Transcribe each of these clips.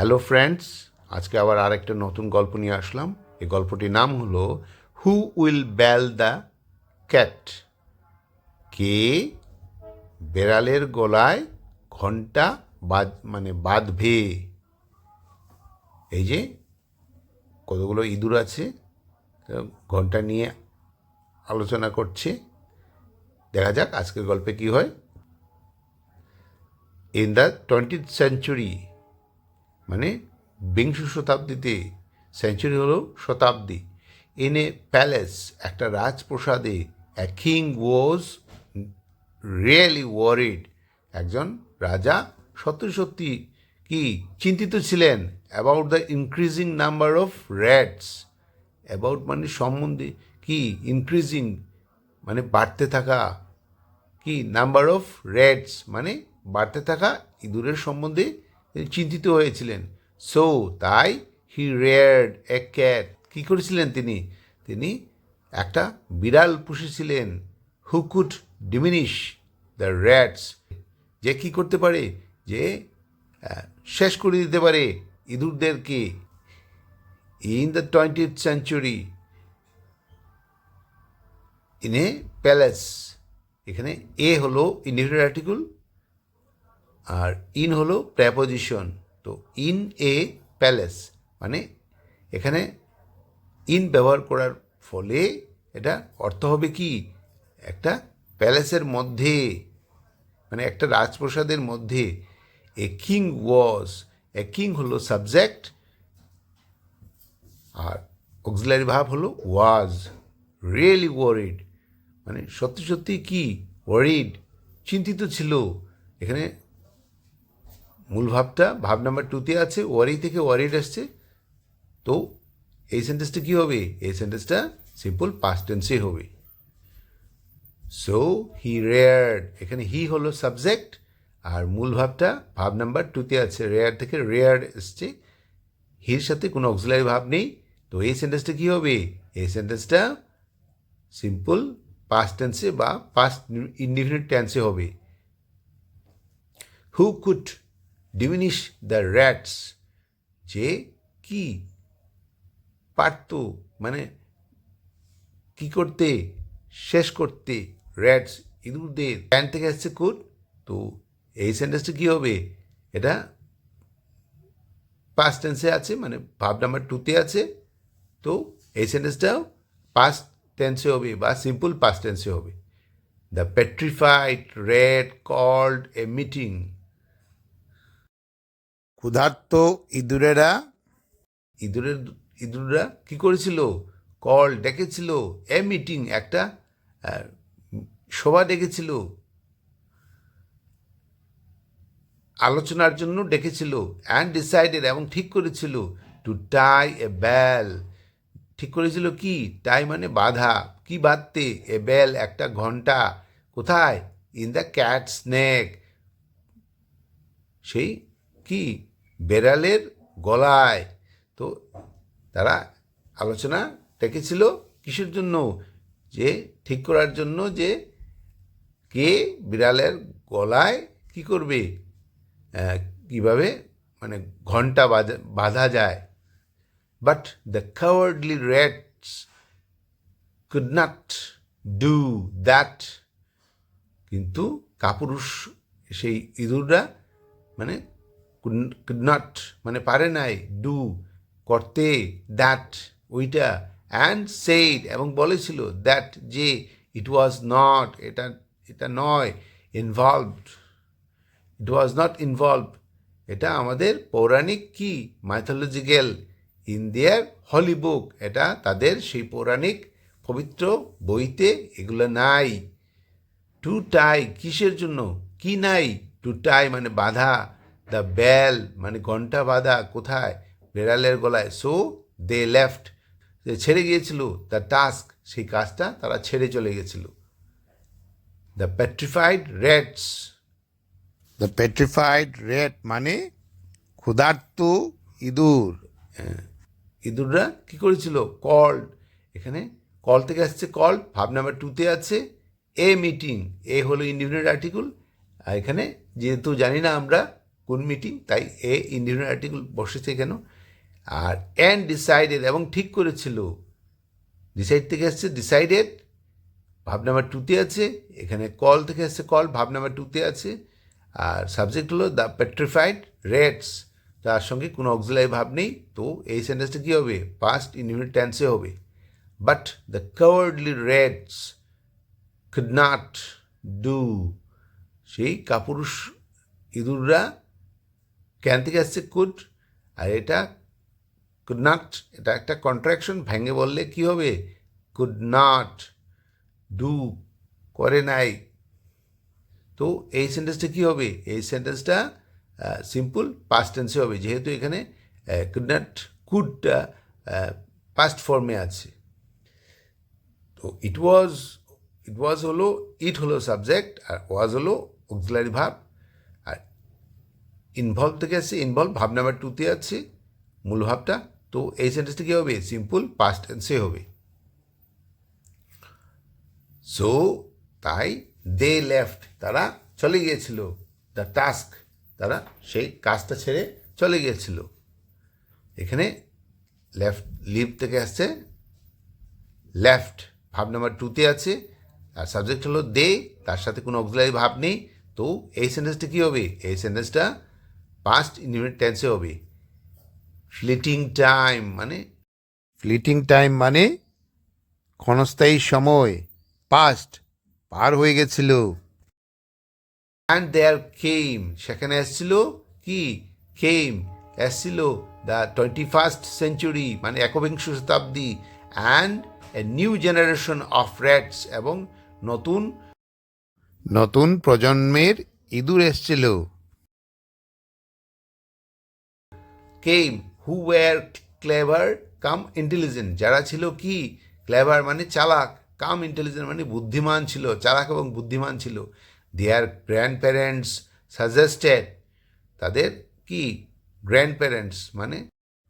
Hello friends আজকে আবার আরেকটা নতুন গল্প নিয়ে আসলাম। এই গল্পটির নাম হলো who will bell the cat কে বেড়ালের গলায় ঘণ্টা বাদ মানে বাঁধবে? এই যে কতগুলো ইঁদুর আছে, ঘণ্টা নিয়ে আলোচনা করছে। দেখা যাক আজকের গল্পে কি হয়। ইন দ্য টোয়েন্টিথ সেঞ্চুরি মানে বিংশ শতাব্দীতে সেঞ্চুরি হলো শতাব্দী। ইন এ প্যালেস একটা রাজপ্রসাদে a king was really worried একজন রাজা সত্যি সত্যি কি চিন্তিত ছিলেন about the increasing number of rats about মানে সম্বন্ধে কি ইনক্রিজিং মানে বাড়তে থাকা, কি নাম্বার অফ র্যাটস মানে বাড়তে থাকা ইঁদুরের সম্বন্ধে চিন্তিত হয়েছিলেন। সো তাই হি রেয়ার্ড এ ক্যাট কী করেছিলেন তিনি? তিনি একটা বিড়াল পুষেছিলেন। Who could diminish the rats যে কী করতে পারে? যে শেষ করে দিতে পারে ইঁদুরদেরকে। In the twentieth century in a palace এখানে এ হলো ইন্ডিভিজুয়াল আর্টিকেল আর ইন হলো প্র্যাপোজিশন তো ইন এ প্যালেস মানে এখানে ইন ব্যবহার করার ফলে এটা অর্থ হবে কি? একটা প্যালেসের মধ্যে মানে একটা রাজপ্রসাদের মধ্যে a king was a king হলো সাবজেক্ট আর অক্সিলারি ভাব হলো ওয়াজ রিয়েলি ওয়ারিড মানে সত্যি সত্যি কি? ওয়ারিড চিন্তিত ছিল। এখানে মূল ভাবটা, ভাব নাম্বার টুতে আছে ওয়ারি থেকে ওয়ারিড আসছে। তো এই সেন্টেন্সটা কী হবে? এই সেন্টেন্সটা সিম্পল পাস্ট টেন্সে হবে। সো হি রেয়ার্ড এখানে হি হলো সাবজেক্ট আর মূল ভাবটা, ভাব নাম্বার টুতে আছে রেয়ার থেকে রেয়ার্ড এসছে। হির সাথে কোনো অক্সিলারি ভাব নেই। তো এই সেন্টেন্সটা কী হবে? এই সেন্টেন্সটা সিম্পল পাস্ট টেন্সে বা পাস্ট ইনডিফিনিট টেন্সে হবে। Who could diminish the rats যে কি পারত মানে কি করতে, শেষ করতে র্যাটস ইঁদুরদের প্যান থেকে আসছে কুড তো এই সেন্টেন্সটা কী হবে? এটা পাস্ট টেন্সে আছে মানে ভাব নাম্বার টুতে আছে। তো এই সেন্টেন্সটাও পাস্ট টেন্সে হবে বা সিম্পল পাস্ট টেন্সে হবে। The petrified rats called a meeting ক্ষুধার্ত ইঁদুরেরা, ইঁদুরের, ইঁদুররা কি করেছিল? কল ডেকেছিল, এ মিটিং, একটা সভা ডেকেছিল। আলোচনার জন্য ডেকেছিল অ্যান্ড ডিসাইডেড এবং ঠিক করেছিল টু টাই এ বেল ঠিক করেছিল কি? টাই মানে বাধা। কি বাঁধতে? এ বেল একটা ঘণ্টা। কোথায়? ইন দ্য ক্যাট স্নেক সেই কি? বেড়ালের গলায়। তো তারা আলোচনা ডেকেছিল কিসের জন্য? যে ঠিক করার জন্য যে কে বিড়ালের গলায় কি করবে? কীভাবে? মানে ঘণ্টা বাঁধা যায়। But the cowardly rats could not do that কিন্তু কাপুরুষ, সেই ইঁদুররা মানে নট মানে পারে নাই ডু করতে দ্যাট ওইটা অ্যান্ড সেইড এবং বলেছিল দ্যাট যে ইট ওয়াজ নট এটা এটা নয় involved it was not involve এটা আমাদের পৌরাণিক কি মাইথোলজিক্যাল ইন দেয়ার হলি বুক এটা তাদের সেই পৌরাণিক পবিত্র বইতে এগুলো নাই টু টাই কিসের জন্য, কি নাই টু টাই মানে বাধা দ্য বেল মানে ঘণ্টা বাঁধা কোথায়? বেড়ালের গলায়। সো দে লেফট ছেড়ে গিয়েছিল। দ্য টাস্ক সেই কাজটা তারা ছেড়ে চলে গেছিল the petrified rats the petrified rat মানে ক্ষুধার্ত ইঁদুর। হ্যাঁ, ইঁদুররা কী করেছিল? কল। এখানে কল থেকে আসছে কল ভাব নাম্বার টুতে আছে। এ মিটিং এ হলো ইন্ডিভিজুয়াল আর্টিকেল। আর এখানে যেহেতু জানি না আমরা কোন মিটিং তাই এ ইন্ডিয়ান আর্টিকেল বসেছে কেন? আর অ্যান্ড ডিসাইডেড এবং ঠিক করেছিল। ডিসাইড থেকে আসছে ডিসাইডেড ভাব নাম্বার টুতে আছে, এখানে কল থেকে আসছে কল ভাব নাম্বার টুতে আছে। আর সাবজেক্ট হলো দ্য পেট্রিফাইড রেডস তার সঙ্গে কোনো অক্সিলারি ভাব নেই। তো এই সেন্টেন্সটা কী হবে? পাস্ট ইনডিফিনিট টেন্সে হবে। But the cowardly rats could not do সেই কাপুরুষ ইঁদুররা কেন থেকে আসছে কুড আর এটা কুড নট, এটা একটা কন্ট্রাকশন, ভেঙে বললে কি হবে? কুড নট, ডু, করে নাই। তো এই সেন্টেন্সটা কী হবে? এই সেন্টেন্সটা সিম্পল পাস্ট টেন্সে হবে। যেহেতু এখানে কুড নট কুডটা পাস্ট ফর্মে আছে। তো ইট ওয়াজ ইট ওয়াজ হলো ইট হলো সাবজেক্ট আর ওয়াজ হলো অক্সিলারি ভাব ইনভলভ থেকে আসছে ইনভলভ ভাব নাম্বার টুতে আছে, মূল ভাবটা, তো এই সেন্টেন্সটা কী হবে? সিম্পল পাস্ট টেন্সে হবে। সো তাই দে লেফট তারা চলে গিয়েছিল। দ্য টাস্ক তারা সেই কাজটা ছেড়ে চলে গিয়েছিল। এখানে লেফট লিভ থেকে আসছে। লেফট ভাব নাম্বার টুতে আছে। আর সাবজেক্ট হলো দে তার সাথে কোনো অক্সিলারি ভাব নেই। তো এই সেন্টেন্সটা কী হবে? এই সেন্টেন্সটা পাস্ট ইনডিফিনিট টেন্সে হবে। ফ্লিটিং টাইম মানে? ফ্লিটিং টাইম মানে ক্ষণস্থায়ী সময় পাস্ট পার হয়ে গেছিল। অ্যান্ড দেয়ার কেম সেখানে এসছিল কি? কেম এসছিল দ্য টোয়েন্টি ফার্স্ট সেঞ্চুরি মানে একবিংশ শতাব্দী। And a new generation of rats এবং নতুন নতুন প্রজন্মের ইঁদুর এসছিল। Came who were clever cum intelligent যারা ছিল কি? ক্লেভার মানে চালাক কাম ইন্টেলিজেন্ট মানে বুদ্ধিমান ছিল, চালাক এবং বুদ্ধিমান ছিল। দেয়ার গ্র্যান্ড প্যারেন্টস সাজেস্টেড তাদের কি? গ্র্যান্ড প্যারেন্টস মানে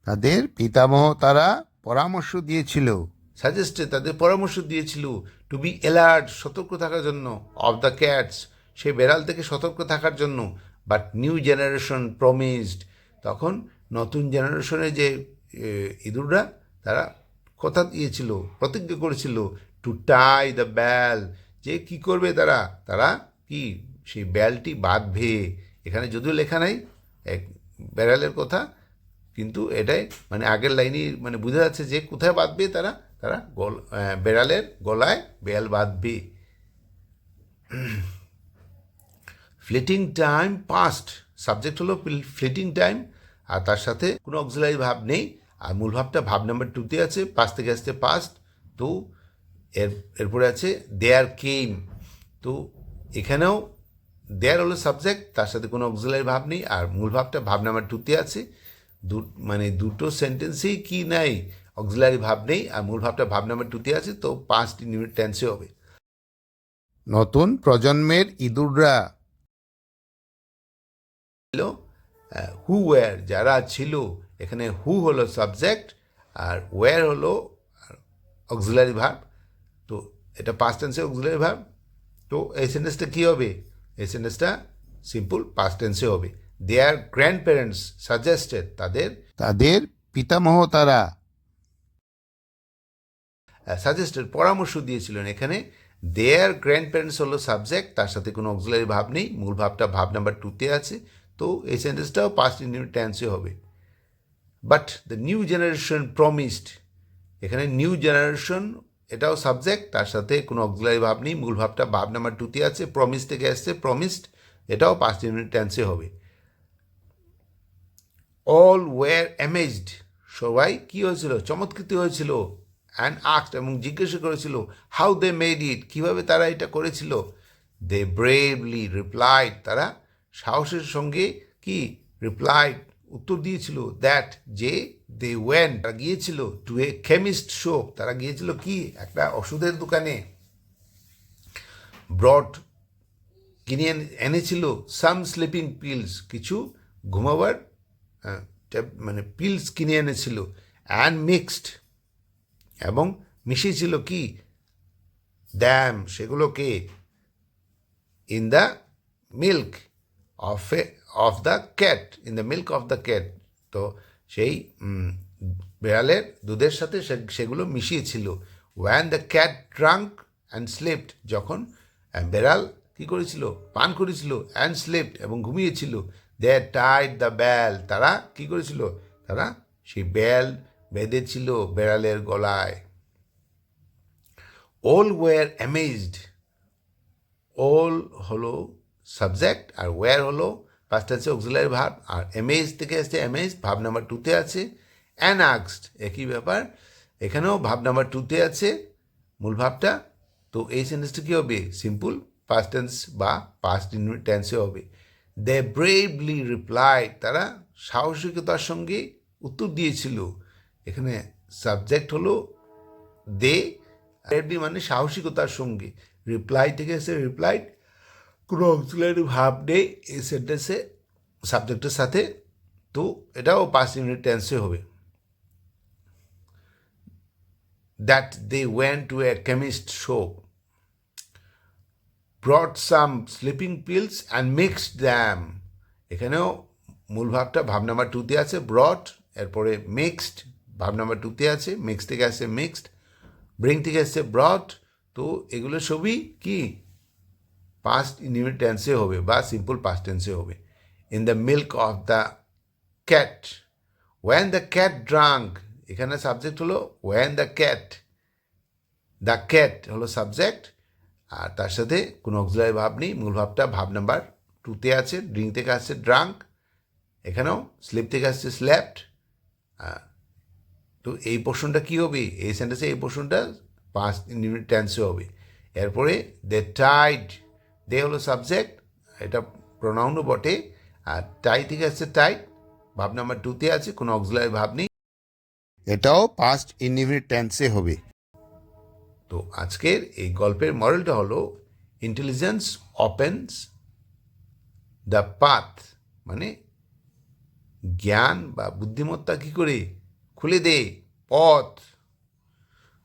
তাদের পিতামহ তারা পরামর্শ দিয়েছিল। সাজেস্টে তাদের পরামর্শ দিয়েছিল টু বি অ্যালার্ট সতর্ক থাকার জন্য। অফ দ্য ক্যাটস সে বেড়াল থেকে সতর্ক থাকার জন্য। বাট নিউ জেনারেশন প্রমিসড তখন নতুন জেনারেশনের যে ইঁদুররা, তারা কথা দিয়েছিল, প্রতিজ্ঞা করেছিল টু টাই দ্য ব্যাল যে কি করবে তারা? তারা কি, সেই ব্যালটি বাঁধবে। এখানে যদিও লেখা নাই, এক বেড়ালের কথা, কিন্তু এটাই মানে আগের লাইনই মানে বোঝা যাচ্ছে যে কোথায় বাঁধবে তারা? তারা গল বেড়ালের গলায় বেল বাঁধবে। ফ্লিটিং টাইম পাস্ট সাবজেক্ট হলো ফ্লিটিং টাইম আর তার সাথে কোনো অক্সিলারি ভাব নেই। আর মূল ভাবটা ভাব নাম্বার টুতে আছে পাঁচ থেকে আসছে পাস্ট তো এর, এরপরে আছে দেয়ার কেম তো এখানেও দেয়ার হলো সাবজেক্ট তার সাথে কোনো অক্সিলারি ভাব নেই। আর মূল ভাবটা ভাব নাম্বার টুতে আছে। দু মানে দুটো সেন্টেন্সেই কি নাই অক্সিলারি ভাব নেই, আর মূল ভাবটা ভাব নাম্বার টুতে আছে, তো পাঁচটি ইউনিট টেন্সে হবে। নতুন প্রজন্মের ইঁদুররা। ছিল হু ওয়ার যারা ছিল, এখানে হু হলো সাবজেক্ট আর ওয়ার হলো অক্সিলারি ভাব তো এটা পাস্ট টেন্সে অক্সিলারি ভাব তো এই সেন্টেন্সটা কী হবে? এই সেন্টেন্সটা সিম্পল পাস্ট টেন্সে হবে। দেয়ার গ্র্যান্ড প্যারেন্টস সাজেস্টেড তাদের তাদের পিতামহ তারা সাজেস্টেড পরামর্শ দিয়েছিলেন এখানে। দেয়ার গ্র্যান্ড প্যারেন্টস হলো সাবজেক্ট তার সাথে কোনো অক্সিলারি ভাব নেই। মূল ভাবটা ভাব নাম্বার টুতে আছে। তো এই সেন্টেন্সটাও পাস্ট ইন্ডিফিনিট টেন্সে হবে। But the new generation promised এখানে নিউ জেনারেশন এটাও সাবজেক্ট তার সাথে কোনো অক্সিলারি ভাব নেই, মূল ভাবটা ভাব নাম্বার টুতে আছে প্রমিস থেকে আসছে প্রমিসড এটাও পাস্ট ইউনিট টেন্সে হবে। অল ওয়ার অ্যামেজড সবাই কী হয়েছিল? চমৎকৃত হয়েছিল অ্যান্ড আক্ট এবং জিজ্ঞাসা করেছিল হাউ দে মেড ইট কীভাবে তারা এটা করেছিল? দে ব্রেভলি রিপ্লাইড তারা সাহসের সঙ্গে কি রিপ্লাইড উত্তর দিয়েছিল দ্যাট যে দে ওয়েন তারা গিয়েছিল টু এ কেমিস্ট শো তারা গিয়েছিল কি? একটা ওষুধের দোকানে। ব্রড কিনে এনে- এনেছিল সাম স্লিপিং পিলস কিছু ঘুমাবার মানে পিলস কিনে এনেছিল অ্যান্ড মিক্সড এবং মিশিয়েছিল কি? দ্যাম সেগুলোকে in the milk of a of the cat in the milk of the cat তো সেই বেড়ালের দুধের সাথে সেগুলো মিশিয়েছিল। When the cat drank and slept যখন বেড়াল কি করেছিল? পান করেছিল অ্যান্ড স্লেপ্ট এবং ঘুমিয়েছিল দে টাইড দ্য ব্যাল তারা কি করেছিল? তারা সেই ব্যাল বেঁধেছিল বেড়ালের গলায়। অল ওয়ার অ্যামেজড অল হলো সাবজেক্ট আর ওয়্যার হলো পাস্ট আছে অক্সিলারি ভাব আর এমএজ থেকে আসছে এমএজ ভাব নাম্বার টুতে আছে অ্যানাক্সড একই ব্যাপার। এখানেও ভাব নাম্বার টুতে আছে মূল ভাবটা তো এই সেন্টেন্সটা কী হবে? সিম্পল পাস্ট টেন্স বা পাস্ট টেন্সে হবে। দে ব্রেভলি রিপ্লাই তারা সাহসিকতার সঙ্গে উত্তর দিয়েছিল। এখানে সাবজেক্ট হলো দে ব্রেভলি মানে সাহসিকতার সঙ্গে। রিপ্লাই থেকে এসে রিপ্লাইড কোনো অক্সিলারি ভাব নেই এই সেন্টেন্সে সাবজেক্টের সাথে, তো এটাও পাঁচ ইউনিট টেন্সে হবে। That they went to a chemist shop brought some sleeping pills and mixed them এখানেও মূল ভাবটা ভাব নাম্বার টুতে আছে ব্রড এরপরে মিক্সড ভাব নাম্বার টুতে আছে মিক্স থেকে আসছে মিক্সড ব্রিং থেকে আসছে ব্রড তো এগুলো সবই কি? পাস্ট টেন্সে হবে বা সিম্পল পাস্ট টেন্সে হবে। In the milk of the cat when the cat drank এখানে সাবজেক্ট হলো when the cat the cat হলো সাবজেক্ট আর তার সাথে কোনো অক্সিলারি ভাব নেই, মূল ভাবটা ভাব নাম্বার টুতে আছে ড্রিঙ্ক থেকে আসছে ড্রাঙ্ক এখানেও স্লিপ থেকে আসছে স্ল্যাপড তো এই পোর্শনটা কী হবে? এই সেন্টেন্সে এই পোর্শনটা পাঁচ টেন্সে হবে। এরপরে দে টাইড দে হলো সাবজেক্ট এটা প্রোনাউনও বটে, আর টাই থেকে আসছে টাইট ভাব নাম্বার টুতে আছে, কোনো অক্সিলারি ভাব নেই। এটাও পাস্ট ইনডিফিনিট টেন্সে হবে। তো আজকের এই গল্পের মডেলটা হলো ইন্টেলিজেন্স ওপেন্স দ্য পাথ মানে জ্ঞান বা বুদ্ধিমত্তা কী করে খুলে দে পথ।